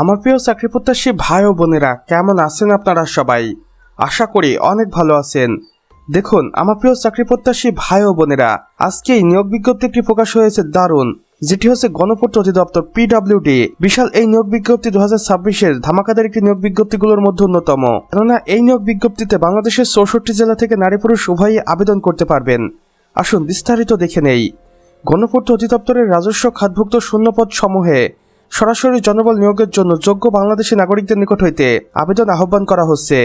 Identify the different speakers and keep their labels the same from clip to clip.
Speaker 1: আমার প্রিয় চাকরি প্রত্যাশী ভাই ও বোনেরা, কেমন আছেন আপনারা সবাই? আশা করি অনেক ভালো আছেন। দেখুন, আমার প্রিয় চাকরি প্রত্যাশী ভাই ও বোনেরা, আজকে এই নিয়োগ বিজ্ঞপ্তিটি প্রকাশ হয়েছে দারুণ, যেটি হচ্ছে গণপূর্ত অধিদপ্তর পিডাব্লিউডি বিশাল এই নিয়োগ বিজ্ঞপ্তি দু হাজার ছাব্বিশের ধামাকাদার একটি নিয়োগ বিজ্ঞপ্তিগুলোর মধ্যে অন্যতম। কেননা এই নিয়োগ বিজ্ঞপ্তিতে বাংলাদেশের চৌষট্টি জেলা থেকে নারী পুরুষ উভয়ই আবেদন করতে পারবেন। আসুন বিস্তারিত দেখে নেই। গণপূর্ত অধিদপ্তরের রাজস্ব খাতভুক্ত শূন্যপদ সমূহে সরাসরি জনবল নিয়োগের জন্য যোগ্য বাংলাদেশি নাগরিকদের নিকট হইতে আবেদন আহ্বান করা হচ্ছে।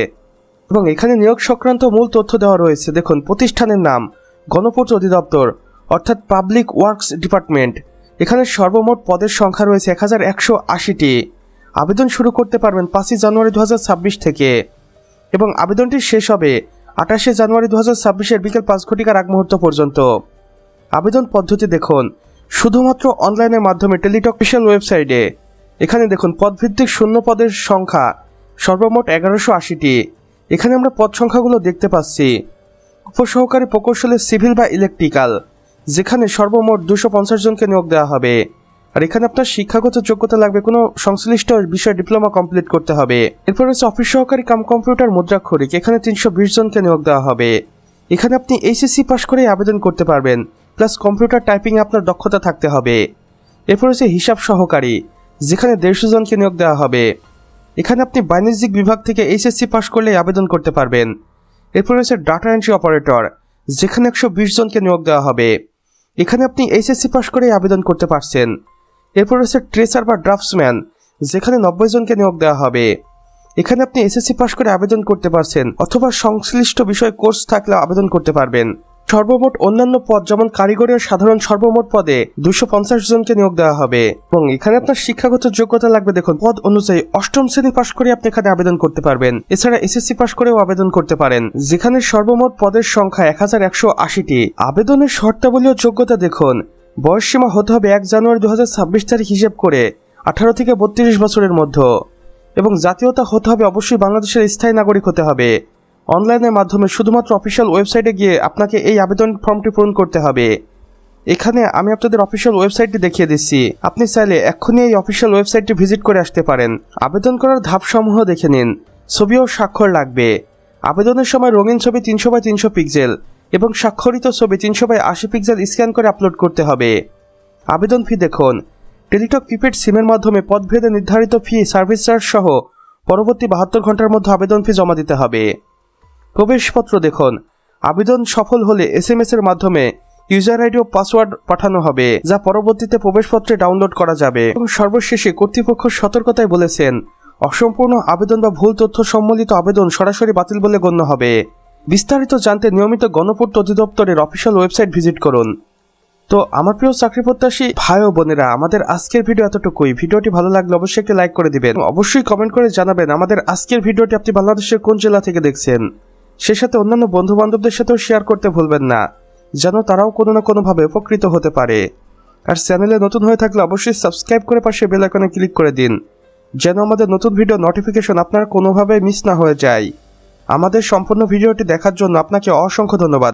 Speaker 1: এবং এখানে নিয়োগ সংক্রান্ত মূল তথ্য দেওয়া রয়েছে। দেখুন, প্রতিষ্ঠানের নাম, গণপূর্ত অধিদপ্তর, অর্থাৎ পাবলিক ওয়ার্কস ডিপার্টমেন্ট। এখানে সর্বমোট পদের সংখ্যা রয়েছে এক হাজার একশো আশিটি। আবেদন শুরু করতে পারবেন পাঁচই জানুয়ারি দু হাজার ছাব্বিশ থেকে। এবং আবেদনটি শেষ হবে আঠাশে জানুয়ারি দু হাজার ছাব্বিশের বিকেল পাঁচ ঘটিকার আগ মুহূর্ত পর্যন্ত। আবেদন পদ্ধতি দেখুন শুধুমাত্র অনলাইনের মাধ্যমে টেলিটক অফিসিয়াল ওয়েবসাইটে এখানে দেখুন, পদভিত্তিক শূন্য পদের সংখ্যা, সর্বমোট এগারোশো আশিটি। এখানে আমরা পদ সংখ্যাগুলো দেখতে পাচ্ছি। উপসহকারী প্রকৌশলী সিভিল বা ইলেকট্রিক্যাল যেখানে সর্বমোট দুশো পঞ্চাশ জনকে নিয়োগ দেওয়া হবে। আর এখানে আপনার শিক্ষাগত যোগ্যতা লাগবে, কোনো সংশ্লিষ্ট বিষয় ডিপ্লোমা কমপ্লিট করতে হবে। এরপর হচ্ছে অফিস সহকারী কাম কম্পিউটার মুদ্রাক্ষরিক, এখানে তিনশো বিশ জনকে নিয়োগ দেওয়া হবে। এখানে আপনি এইচএসসি পাশ করেই আবেদন করতে পারবেন। প্লাস কম্পিউটার টাইপিংয়ে আপনার দক্ষতা থাকতে হবে। এরপর হচ্ছে হিসাব সহকারী, যেখানে দেড়শো জনকে নিয়োগ দেওয়া হবে। এখানে আপনি বাণিজ্যিক বিভাগ থেকে এইচএসসি পাশ করলে আবেদন করতে পারবেন। এরপর হচ্ছে ডাটা এন্ট্রি অপারেটর, যেখানে একশো বিশ জনকে নিয়োগ দেওয়া হবে। এখানে আপনি এইচএসসি পাশ করেই আবেদন করতে পারছেন। এরপর হচ্ছে ট্রেসার বা ড্রাফটসম্যান, যেখানে নব্বই জনকে নিয়োগ দেওয়া হবে। এখানে আপনি এসএসসি পাশ করে আবেদন করতে পারছেন, অথবা সংশ্লিষ্ট বিষয় কোর্স থাকলে আবেদন করতে পারবেন। সর্বমোট অন্যান্য পদ যেমন কারিগরি ও সাধারণ সর্বমোট পদে দুশো পঞ্চাশ জনকে নিয়োগ দেওয়া হবে। এবং এখানে আপনার শিক্ষাগত যোগ্যতা লাগবে দেখুন, পদ অনুযায়ী অষ্টম শ্রেণি পাশ করে আপনি এখানে আবেদন করতে পারবেন। এছাড়া এসএসসি পাশ করেও আবেদন করতে পারেন। যেখানে সর্বমোট পদের সংখ্যা এক হাজার একশো আশিটি। আবেদনের শর্তাবলী ও যোগ্যতা দেখুন, বয়সসীমা হতে হবে এক জানুয়ারি দু ছাব্বিশ তারিখ হিসেব করে আঠারো থেকে বত্রিশ বছরের মধ্যে। এবং জাতীয়তা হতে হবে অবশ্যই বাংলাদেশের স্থায়ী নাগরিক হতে হবে। অনলাইনের মাধ্যমে শুধুমাত্র অফিসিয়াল ওয়েবসাইটে গিয়ে আপনাকে এই আবেদন ফর্মটি পূরণ করতে হবে। এখানে আমি আপনাদের অফিসিয়াল ওয়েবসাইটটি দেখিয়ে দিচ্ছি। আপনি চাইলে এক্ষুনি এই অফিসিয়াল ওয়েবসাইটটি ভিজিট করে আসতে পারেন। আবেদন করার ধাপসমূহ দেখে নিন। ছবি ও স্বাক্ষর লাগবে। আবেদনের সময় রঙিন ছবি তিনশো বাই তিনশো পিক্সেল এবং স্বাক্ষরিত ছবি তিনশো বাই আশি পিক্সেল স্ক্যান করে আপলোড করতে হবে। আবেদন ফি দেখুন। টেলিটক প্রিপেড সিমের মাধ্যমে পদভেদে নির্ধারিত ফি, সার্ভিস চার্জ সহ পরবর্তী বাহাত্তর ঘণ্টার মধ্যে আবেদন ফি জমা দিতে হবে। প্রবেশপত্র দেখুন। আবেদন সফল হলে এস এম এস এর মাধ্যমে ইউজার আইডি ও পাসওয়ার্ড পাঠানো হবে, যা পরবর্তীতে প্রবেশপত্রে ডাউনলোড করা যাবে। এবং সর্বশেষে কর্তৃপক্ষ সতর্কতায় বলেছেন, অসম্পূর্ণ আবেদন বা ভুল তথ্য সম্বলিত আবেদন সরাসরি বাতিল বলে গণ্য হবে। বিস্তারিত জানতে নিয়মিত গণপূর্ত অধিদপ্তরের অফিসিয়াল ওয়েবসাইট ভিজিট করুন। তো আমার প্রিয় চাকরি প্রত্যাশী ভাই ও বোনেরা, আমাদের আজকের ভিডিও এতটুকুই। ভিডিওটি ভালো লাগলে অবশ্যই একটি লাইক করে দিবেন। অবশ্যই কমেন্ট করে জানাবেন, আমাদের আজকের ভিডিওটি আপনি বাংলাদেশের কোন জেলা থেকে দেখছেন? সে সাথে অন্যান্য বন্ধু বান্ধবদের সাথেও শেয়ার করতে ভুলবেন না, যেন তারাও কোনো না কোনোভাবে উপকৃত হতে পারে। আর চ্যানেলে নতুন হয়ে থাকলে অবশ্যই সাবস্ক্রাইব করে পাশে বেল আইকনে ক্লিক করে দিন, যেন আমাদের নতুন ভিডিও নোটিফিকেশন আপনার কোনোভাবে মিস না হয়ে যায়। আমাদের সম্পূর্ণ ভিডিওটি দেখার জন্য আপনাকে অসংখ্য ধন্যবাদ।